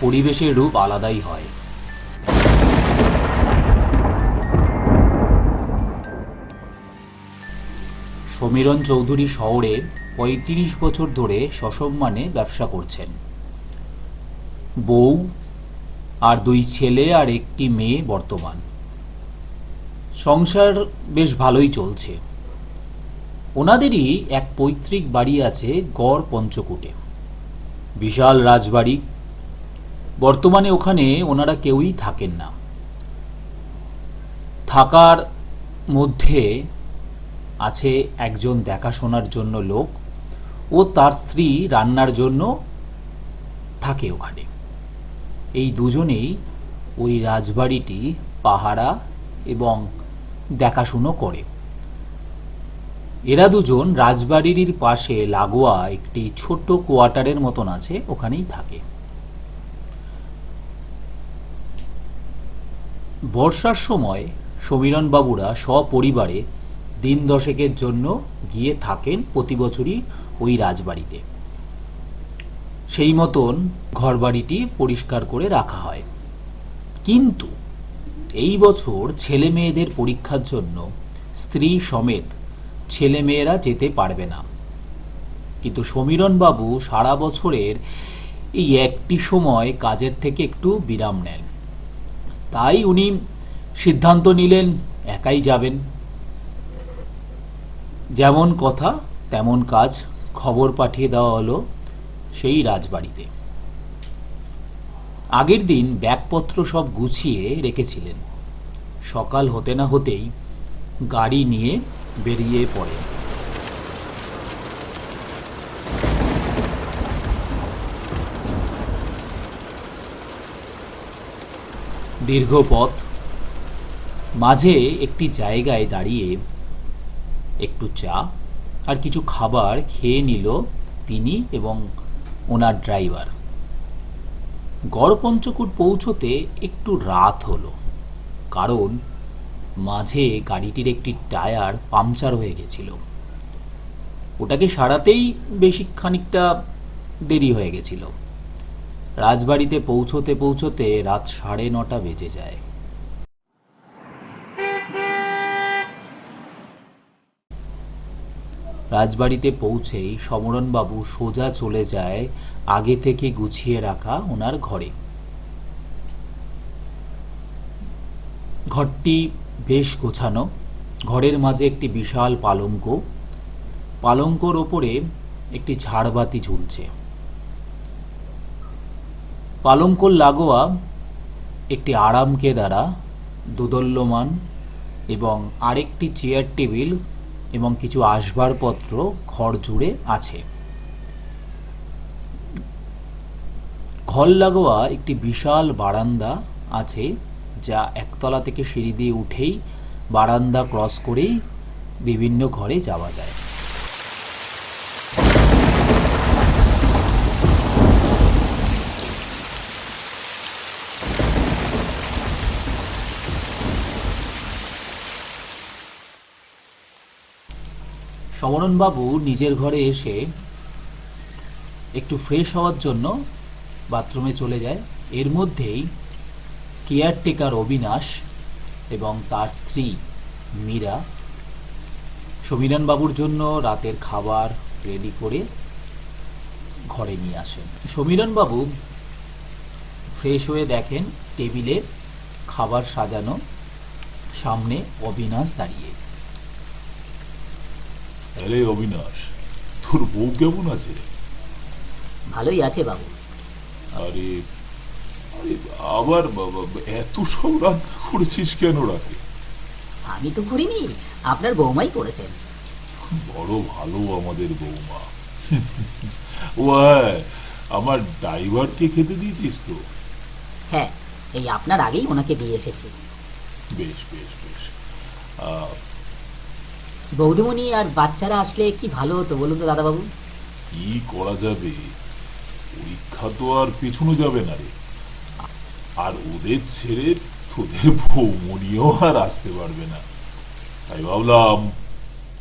পরিবেশের রূপ আলাদাই হয়। সমীরণ চৌধুরী শহরে পঁয়ত্রিশ বছর ধরে সসম্মানে ব্যবসা করছেন। বউ আর দুই ছেলে আর একটি মেয়ে বর্তমান। সংসার বেশ ভালোই চলছে। ওনাদেরই এক পৈতৃক বাড়ি আছে গড় পঞ্চকূটে। বিশাল রাজবাড়ি বর্তমানে ওখানে ওনারা কেউই থাকেন না। থাকার মধ্যে আছে একজন দেখাশোনার জন্য লোক ও তার স্ত্রী রান্নার জন্য থাকে ওখানে। এই দুজনেই ওই রাজবাড়িটি পাহারা এবং দেখাশুনো করে। এরা দুজন রাজবাড়ির পাশে লাগোয়া একটি ছোট্ট কোয়ার্টারের মতন আছে, ওখানেই থাকে। বর্ষার সময় সমীরণ বাবুরা সপরিবারে দিন দশেকের জন্য গিয়ে থাকেন প্রতি বছরই ওই রাজবাড়িতে। সেই মতন ঘরবাড়িটি পরিষ্কার করে রাখা হয়। কিন্তু এই বছর ছেলে মেয়েদের পরীক্ষার জন্য স্ত্রী সমেত ছেলে মেয়েরা যেতে পারবে না। কিন্তু সমীরণ বাবু সারা বছরের এই একটি সময় কাজের থেকে একটু বিরাম নেন। তাই উনি সিদ্ধান্ত নিলেন, একাই যাবেন। যেমন কথা, তেমন কাজ খবর পাঠিয়ে দেওয়া হলো সেই রাজবাড়িতে। আগের দিন ব্যাগপত্র সব গুছিয়ে রেখেছিলেন। সকাল হতে না হতেই গাড়ি নিয়ে বেরিয়ে পড়ে দীর্ঘ পথ মাঝে একটি জায়গায় দাঁড়িয়ে একটু চা আর কিছু খাবার খেয়ে নিল তিনি এবং ওনার ড্রাইভার। গড়পঞ্চকুট পৌঁছতে একটু রাত হলো, কারণ মাঝে গাড়িটির একটি টায়ার পাংচার হয়ে গেছিল। ওটাকে সারাতেই বেশি খানিকটা দেরি হয়ে গেছিল। রাজবাড়িতে পৌঁছতে পৌঁছতে রাত সাড়ে নটা বেজে যায়। রাজবাড়িতে পৌঁছেই সমরণবাবু সোজা চলে যায় আগে থেকে গুছিয়ে রাখা ওনার ঘরে। ঘরটি বেশ গোছানো। ঘরের মাঝে একটি বিশাল পালঙ্ক। পালঙ্কর ওপরে একটি ঝাড়বাতি ঝুলছে। পালঙ্কর লাগোয়া একটি আরামকে দ্বারা দোদল্যমান এবং আরেকটি চেয়ার টেবিল এবং কিছু আসবাবপত্র ঘর জুড়ে আছে। ঘর লাগোয়া একটি বিশাল বারান্দা আছে যা একতলা থেকে সিঁড়ি দিয়ে উঠেই বারান্দা ক্রস করেই বিভিন্ন ঘরে যাওয়া যায়। সমরণবাবু নিজের ঘরে এসে একটু ফ্রেশ হওয়ার জন্য বাথরুমে চলে যায়। এর মধ্যেই কেয়ারটেকার অবিনাশ এবং তার স্ত্রী মীরা সমীরণবাবুর জন্য রাতের খাবার রেডি করে ঘরে নিয়ে আসেন। সমীরণবাবু ফ্রেশ হয়ে দেখেন টেবিলে খাবার সাজানো সামনে অবিনাশ দাঁড়িয়ে। আরে অবিনাশ তোর বউ কেমন আছে? ভালোই আছে বাবু। আরে আরে আবার বাবা এত সব রান্না করেছিস কেন রাতে? আমি তো করিনি আপনার বৌমাই করেছেন। বড় ভালো আমাদের বৌমা। ও হ্যাঁ আমার ড্রাইভারকে খেতে দিয়েছিস তো? হ্যাঁ এই আপনার আগেই ওনাকে দিয়ে এসেছি। বেশ বেশ বেশ। বৌদিমণি আর বাচ্চারা আসলে কি ভালো হতো বলুন তো দাদাবাবু? কি করা যাবে? পরীক্ষা তো আর পেছনো যাবে না রে। আর ওদের ছেড়ে তোদের বৌমনিও আর আসতে পারবে না। তাই ভাবলাম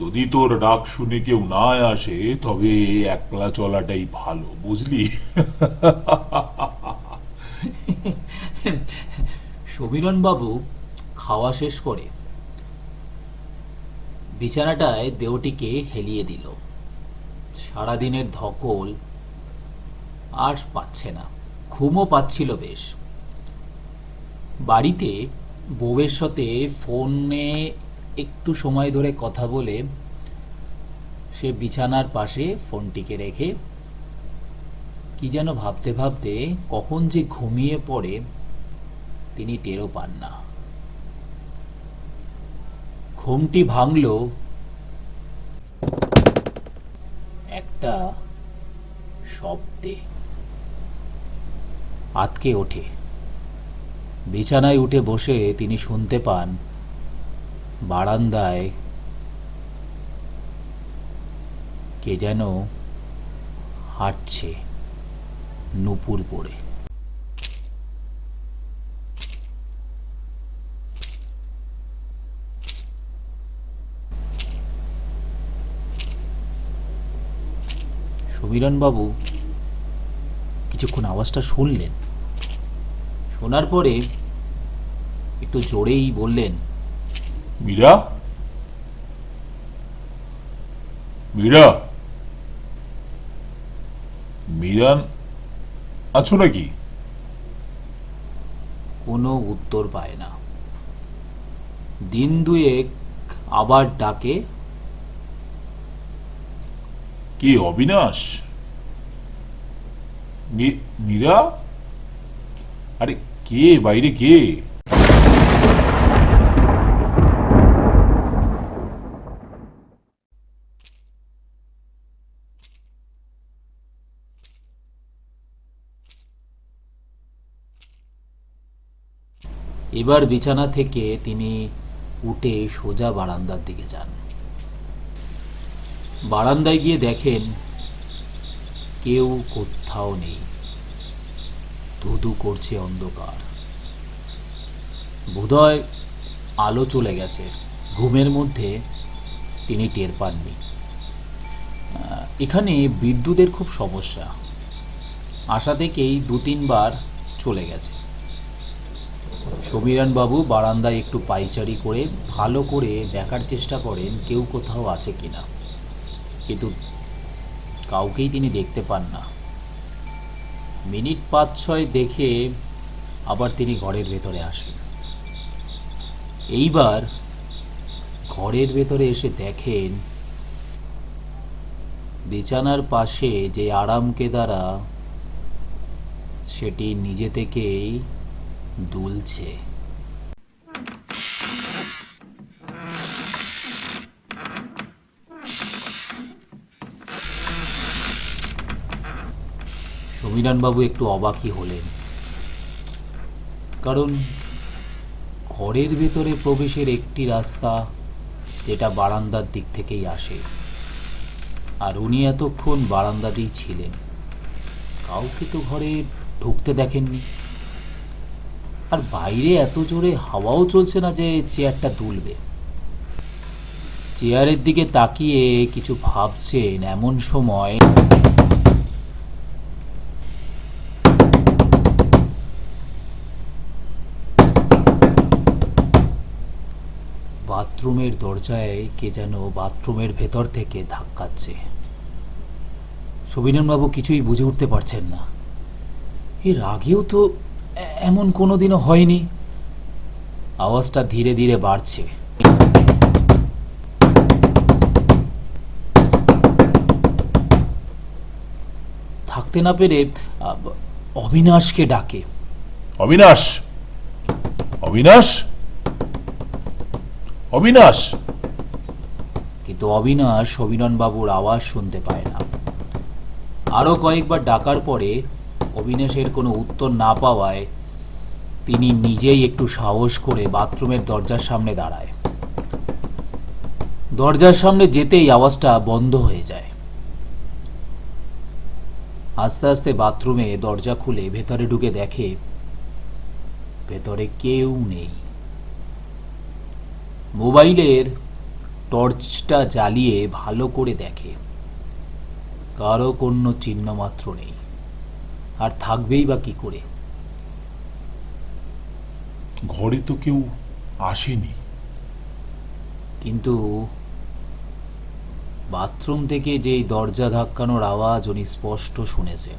যদি তোর ডাক শুনে কেউ না আসে তবে একলা চলাটাই ভালো বুঝলি? সমীরণ বাবু খাওয়া শেষ করে বিছানাটায় দেহটিকে হেলিয়ে দিল। সারাদিনের ধকল আর পাচ্ছে না। ঘুমও পাচ্ছিল বেশ। বাড়িতে বউয়ের সাথে ফোনে একটু সময় ধরে কথা বলে সে বিছানার পাশে ফোনটিকে রেখে কি যেন ভাবতে ভাবতে কখন যে ঘুমিয়ে পড়ে, তিনি টেরও পান না। ঘুমটি ভাঙল। একটা শব্দে। আতকে ওঠে। বিছানায় উঠে বসে তিনি শুনতে পান বারান্দায় কে যেন হাঁটছে নুপুর পড়ে। সমীরণবাবু কিছুক্ষণ আওয়াজটা শুনলেন। শোনার পরে একটু জোরেই বললেন মীরা? মীরা? মীরান আছো নাকি? কোনো উত্তর পায় না। দিন দুয়েক আবার ডাকে কে অবিনাশ? মীরা? আরে কে বাইরে কে? এবার বিছানা থেকে তিনি উঠে সোজা বারান্দার দিকে যান। বারান্দায় গিয়ে দেখেন কেউ কোথাও নেই। ধুধু করছে অন্ধকার। বোধহয় আলো চলে গেছে। ঘুমের মধ্যে তিনি টের পাননি। এখানে বিদ্যুতের খুব সমস্যা। আশা থেকেই দু তিনবার চলে গেছে। সমীরণ বাবু বারান্দায় একটু পাইচারি করে ভালো করে দেখার চেষ্টা করেন কেউ কোথাও আছে কিনা। কিন্তু কাউকেই তিনি দেখতে পান না। মিনিট পাঁচ ছয় দেখে আবার তিনি ঘরের ভেতরে আসেন। এইবার ঘরের ভেতরে এসে দেখেন বিছানার পাশে যে আরাম কেদারা সেটি নিজে থেকেই দুলছে। সমীরণবাবু একটু অবাকই হলেন। কারণ ঘরের ভেতরে প্রবেশের একটি রাস্তা যেটা বারান্দার দিক থেকেই আসে। আর উনি এতক্ষণ বারান্দাতেই ছিলেন। কাউকে তো ঘরে ঢুকতে দেখেননি। আর বাইরে এত জোরে হাওয়াও চলছে না যে চেয়ারটা দুলবে। চেয়ারের দিকে তাকিয়ে কিছু ভাবছেন এমন সময় বাথরুমের দরজায় কে যেন বাথরুমের ভেতর থেকে ধাক্কাচ্ছে। সবিনবাবু কিছুই বুঝে উঠতে পারছেন না। এর আগেও তো এমন কোনোদিনও হয়নি। আওয়াজটা ধীরে ধীরে বাড়ছে। থাকতে না পেরে অবিনাশকে ডাকে। অবিনাশ! অবিনাশ! অবিনাশ। কিন্তু অবিনাশ অভিনয়বাবুর আওয়াজ শুনতে পায় না। আরও কয়েকবার ডাকার পরে অবিনাশের কোনো উত্তর না পাওয়ায় তিনি নিজেই একটু সাহস করে বাথরুমের দরজার সামনে দাঁড়ায়। দরজার সামনে যেতেই আওয়াজটা বন্ধ হয়ে যায়। আস্তে আস্তে বাথরুমে দরজা খুলে ভেতরে ঢুকে দেখে ভেতরে কেউ নেই। মোবাইলের টর্চটা জ্বালিয়ে ভালো করে দেখে। কারও কোনো চিহ্ন মাত্র নেই। আর থাকবেই বা কি করে? ঘরে তো কেউ আসেনি। কিন্তু বাথরুম থেকে যেই দরজা ধাক্কানোর আওয়াজ উনি স্পষ্ট শুনেছেন।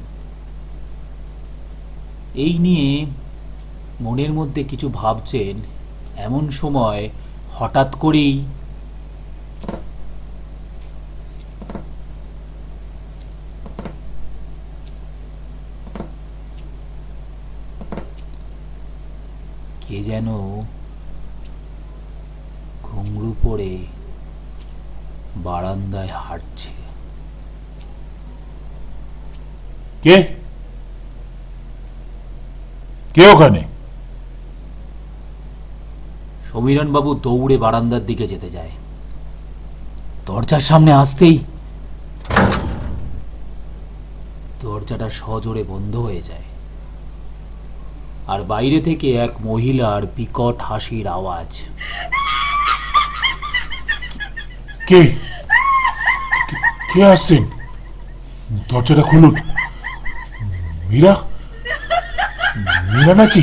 এই নিয়ে মনের মধ্যে কিছু ভাবছেন এমন সময় হঠাৎ করেই কে যেন ঘুংরু পরে বারান্দায় হাঁটছে। কে? কে ওখানে? সমীরণবাবু দৌড়ে বারান্দার দিকে যেতে যায়। দরজার সামনে আসতেই দরজাটা সজোরে বন্ধ হয়ে যায়। আর বাইরে থেকে এক মহিলার বিকট হাসির আওয়াজ। কে? কে- আসছেন? দরজাটা খুলুন। মীরা? মীরা নাকি?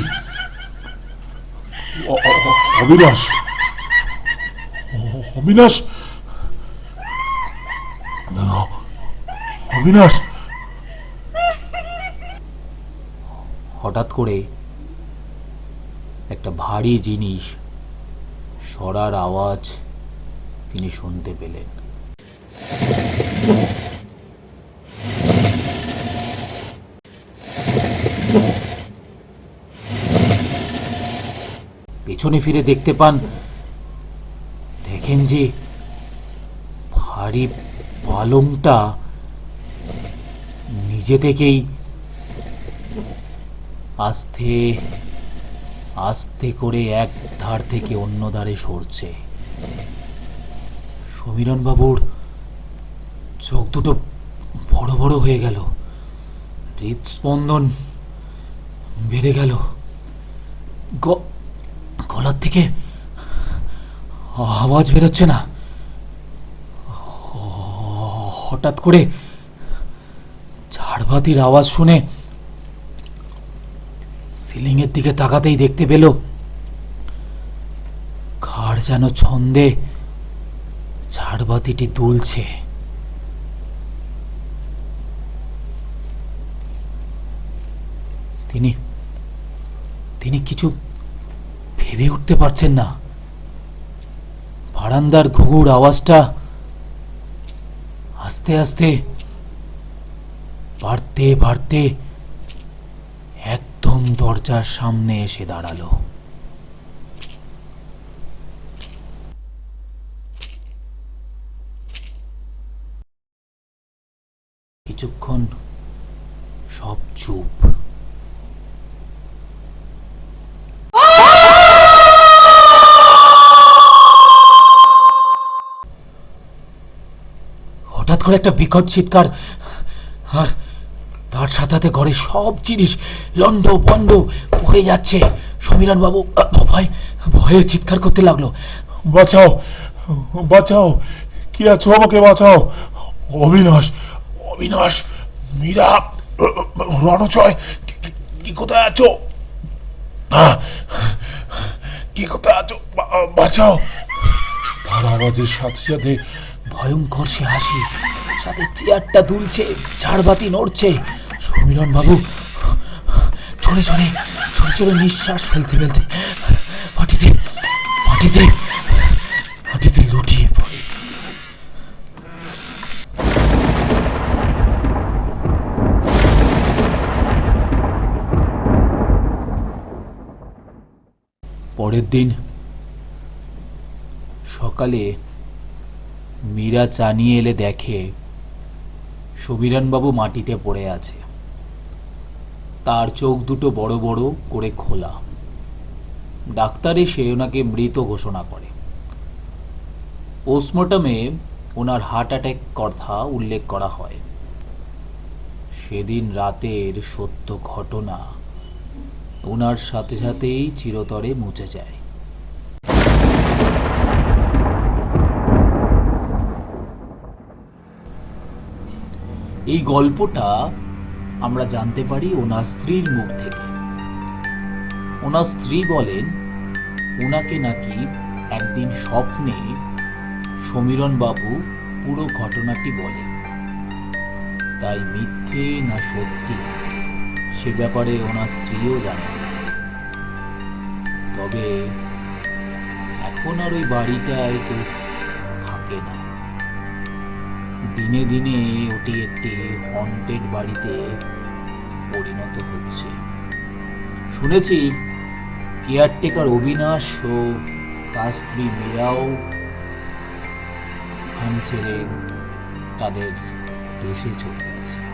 অবিনাশ। অবিনাশ। অবিনাশ। হঠাৎ করে একটা ভারী জিনিস সরার আওয়াজ তিনি শুনতে পেলেন। পেছনে ফিরে দেখতে পান। দেখেন যে ভারী পালংটা নিজে থেকেই আস্তে আস্তে করে এক ধার থেকে অন্য ধারে সরছে। সমীরণ বাবুর চোখ দুটো বড় বড় হয়ে গেল। হৃদস্পন্দন বেড়ে গেল। গলার থেকে আওয়াজ বেরোচ্ছে না। হঠাৎ করে ঝাড়বাতির আওয়াজ শুনে সিলিংয়ের দিকে তাকাতেই দেখতে পেল, ঘাড় যেন ছন্দে ঝাড়বাতিটি দুলছে। তিনি তিনি কিছু ভেবে উঠতে পারছেন না। বারান্দার ঘুঘুর আওয়াজটা আস্তে আস্তে বাড়তে বাড়তে একদম দরজার সামনে এসে দাঁড়াল কিছুক্ষণ সব চুপ হঠাৎ করে একটা বিকট চিৎকার। আর তার সাথে ঘরের সব জিনিস লন্ড বন্ড পড়ে যাচ্ছে। সমীরণ বাবু ভয় ভয়ে চিৎকার করতে লাগল। বাঁচাও বাঁচাও কি আছো আমাকে বাঁচাও? অবিনাশ অবিনাশ মীরা রণচয় কি- কোথায় আছো? আহ, কি কোথায় আছো? বাঁচাও। তার আওয়াজের সাথে সাথে ভয়ঙ্কর সে হাসি সাথে চেয়ারটা দুলছে, ঝাড়বাতি নড়ছে। সমীরণ বাবু চলে চলে চলে চলে নিঃশ্বাস ফেলতে ফেলতে মাটিতে মাটিতে মাটিতে লুটিয়ে পড়ে। পরের দিন সকালে মীরা চা নিয়ে এলে দেখে সমীরণবাবু মাটিতে পড়ে আছে। তার চোখ দুটো বড় বড় করে খোলা। ডাক্তার এসে ওনাকে মৃত ঘোষণা করে। পোস্টমর্টমে ওনার হার্ট অ্যাটাক কথা উল্লেখ করা হয়। সেদিন রাতের সত্য ঘটনা ওনার সাথে সাথেই চিরতরে মুছে যায়। এই গল্পটা আমরা জানতে পারি ওনার স্ত্রীর মুখ থেকে। ওনার স্ত্রী বলেন ওনাকে নাকি একদিন স্বপ্নে সমীরণ বাবু পুরো ঘটনাটি বলেন। তাই মিথ্যে না সত্যি সে ব্যাপারে ওনার স্ত্রীও জানে তবে এখন আর ওই বাড়িটায় কেউ থাকে না। দিনে দিনে ওটি একটি হন্টেড বাড়িতে পরিণত হচ্ছে। শুনেছি কেয়ারটেকার অবিনাশ ও তার স্ত্রী মীরাও খান ছেড়ে তাদের দেশে চলে গেছে।